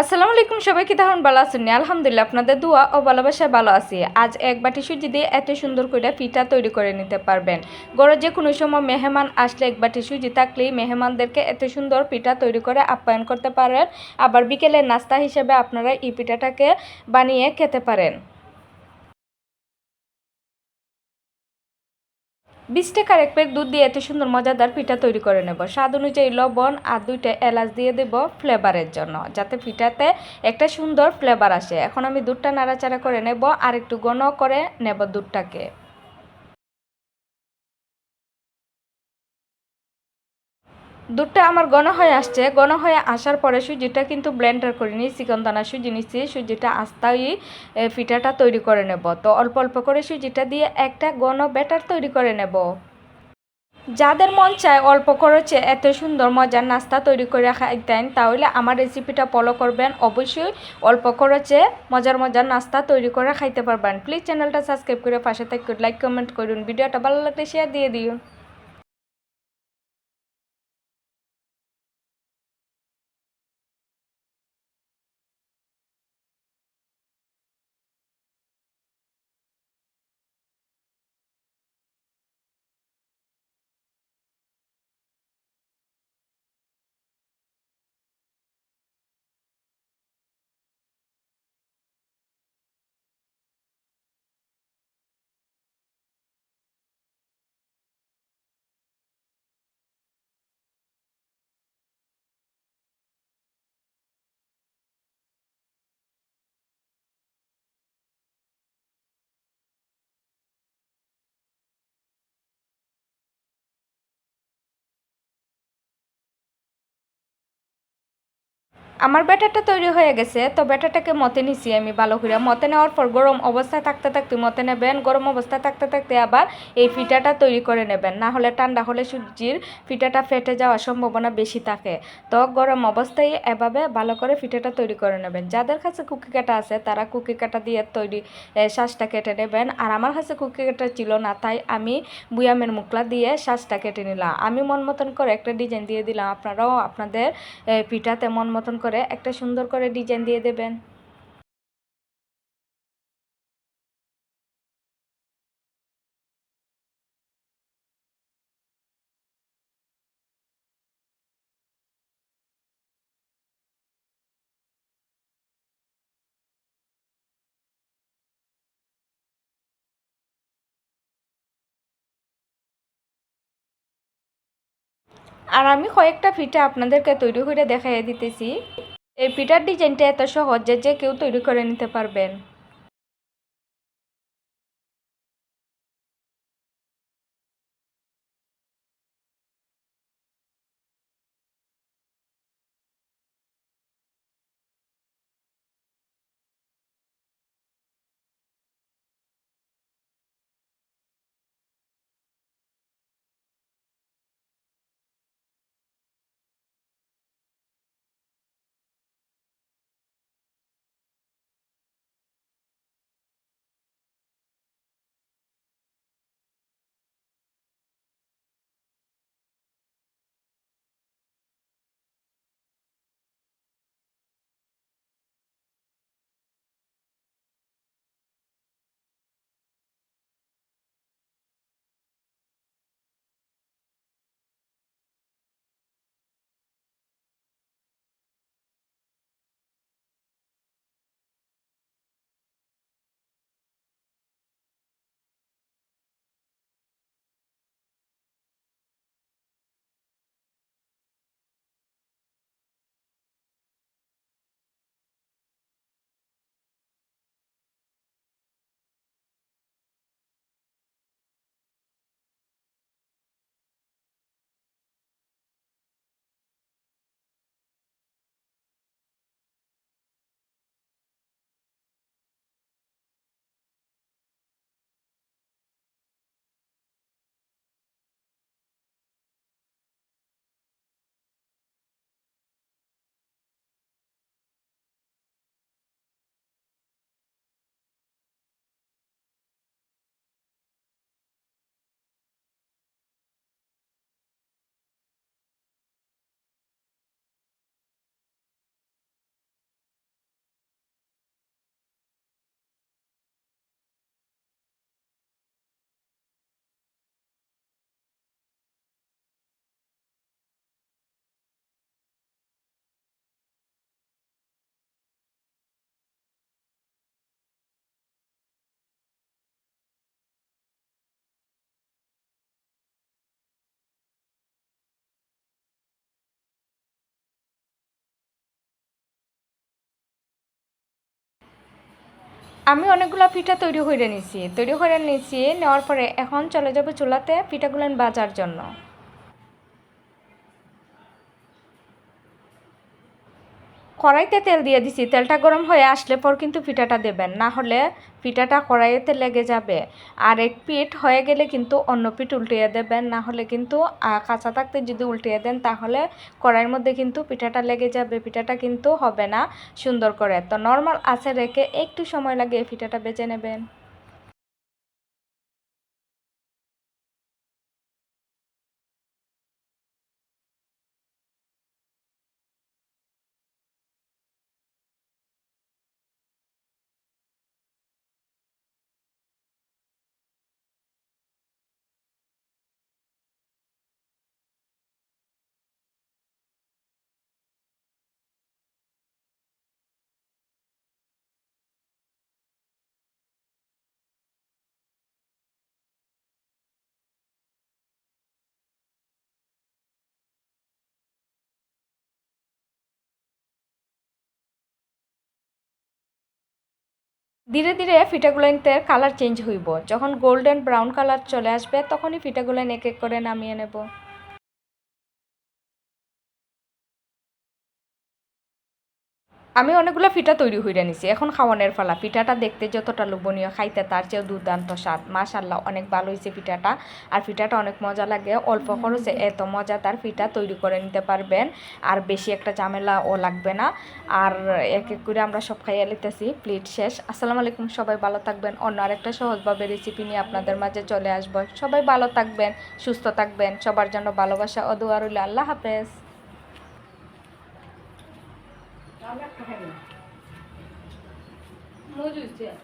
আসসালামু আলাইকুম সবাইকে কি তখন ভালো আছেন? আলহামদুলিল্লাহ, আপনাদের দোয়া ও ভালোবাসায় ভালো আছি। আজ এক বাটি সুজি দিয়ে এত সুন্দর করে পিঠা তৈরি করে নিতে পারবেন। গড়ে যে কোনো সময় মেহমান আসলে এক বাটি সুজি থাকলেই মেহমানদেরকে এত সুন্দর পিঠা তৈরি করে আপ্যায়ন করতে পারেন। আবার বিকেলের নাস্তা হিসেবে আপনারা এই পিঠাটাকে বানিয়ে খেতে পারেন। বিশ টাকার এক প্লেট দুধ দিয়ে এত সুন্দর মজাদার পিঠা তৈরি করে নেব। স্বাদ অনুযায়ী লবণ আর দুইটা এলাচ দিয়ে দেব ফ্লেভারের জন্য, যাতে পিঠাতে একটা সুন্দর ফ্লেভার আসে। এখন আমি দুধটা নাড়াচাড়া করে নেব আর একটু ঘন করে নেব দুধটাকে। দুধটা আমার ঘন হয়ে আসছে। ঘন হয়ে আসার পরে সুজিটা কিন্তু ব্লেন্ডার করে নিই চিকন দানা সুজি নিচ্ছি। সুজিটা আস্তাই ফিটাটা তৈরি করে নেব। তো অল্প অল্প করে সুজিটা দিয়ে একটা ঘন ব্যাটার তৈরি করে নেব। যাদের মন চায় অল্প খরচে এত সুন্দর মজার নাস্তা তৈরি করে খাইতেন, তাহলে আমার রেসিপিটা ফলো করবেন। অবশ্যই অল্প খরচে মজার মজার নাস্তা তৈরি করে খাইতে পারবেন। প্লিজ চ্যানেলটা সাবস্ক্রাইব করে পাশে থেকে লাইক কমেন্ট করুন। ভিডিওটা ভালো লাগলে শেয়ার দিয়ে দিন আমার ব্যাটারটা তৈরি হয়ে গেছে, তো ব্যাটারটাকে মতে নিছি আমি ভালো করে মতে নেওয়ার পর গরম অবস্থায় থাকতে থাকতে মতে নেবেন, গরম অবস্থায় থাকতে থাকতে আবার এই ফিটাটা তৈরি করে নেবেন। না হলে ঠান্ডা হলে সুজির ফিটাটা ফেটে যাওয়ার সম্ভাবনা বেশি থাকে। তো গরম অবস্থায় এভাবে ভালো করে ফিটাটা তৈরি করে নেবেন। যাদের কাছে কুকি কাটা আছে, তারা কুকি কাটা দিয়ে তৈরি শ্বাসটা কেটে নেবেন। আর আমার কাছে কুকি কাটা ছিল না, তাই আমি বুয়ামের মুকলা দিয়ে শ্বাসটা কেটে নিলাম। আমি মন মতন করে একটা ডিজাইন দিয়ে দিলাম। আপনারাও আপনাদের পিঠাতে মন মতন করে একটা সুন্দর করে ডিজাইন দিয়ে দেবেন। আর আমি কয়েকটা পিঠা আপনাদেরকে তৈরি করে দেখাইয়া দিতেছি। এই পিঠার ডিজাইনটা এত সহজ যে যে কেউ তৈরি করে নিতে পারবেন। আমি অনেকগুলো পিঠা তৈরি করে নিয়েছি তৈরি করে নিয়েছি নেওয়ার পরে এখন চলে যাব চুলাতে পিঠাগুলো বাজার জন্য। কড়াইতে তেল দিয়ে দিছি, তেলটা গরম হয়ে আসলে পর কিন্তু পিঠাটা দেবেন। না হলে পিঠাটা কড়াইতে লেগে যাবে। আর এক পিঠ হয়ে গেলে কিন্তু অন্য পিঠ উল্টিয়ে দেবেন। না হলে কিন্তু কাঁচা থাকতে যদি উল্টিয়ে দেন, তাহলে কড়াইয়ের মধ্যে কিন্তু পিঠাটা লেগে যাবে। পিঠাটা কিন্তু হবে না সুন্দর করে। তো নর্মাল আছে রেখে একটু সময় লাগে পিঠাটা বেজে নেবেন। ধীরে ধীরে ফিটাগুলাইনতে কালার চেঞ্জ হইব। যখন গোল্ডেন ব্রাউন কালার চলে আসবে, তখনই ফিটাগুলাইন এক এক করে নামিয়ে নেব। আমি অনেকগুলো পিঠা তৈরি হইরে নিছি। এখন খাওয়ানোর ফালা পিঠাটা দেখতে যতটা লোভনীয় খাইতে তার চেয়েও দুর্দান্ত স্বাদ। মাশাল্লাহ অনেক ভালো হয়েছে পিঠাটা আর পিঠাটা অনেক মজা লাগে। অল্প খরচে এত মজা তার পিঠা তৈরি করে নিতে পারবেন। আর বেশি একটা ঝামেলাও লাগবে না। আর এক এক করে আমরা সব খাইয়া নিতেছি প্লেট শেষ। আসসালামু আলাইকুম। সবাই ভালো থাকবেন। অন্য আরেকটা সহজভাবে রেসিপি নিয়ে আপনাদের মাঝে চলে আসব। সবাই ভালো থাকবেন সুস্থ থাকবেন। সবার জন্য ভালোবাসা ও দোয়া রইল। আল্লাহ হাফেজ। もうちょいして。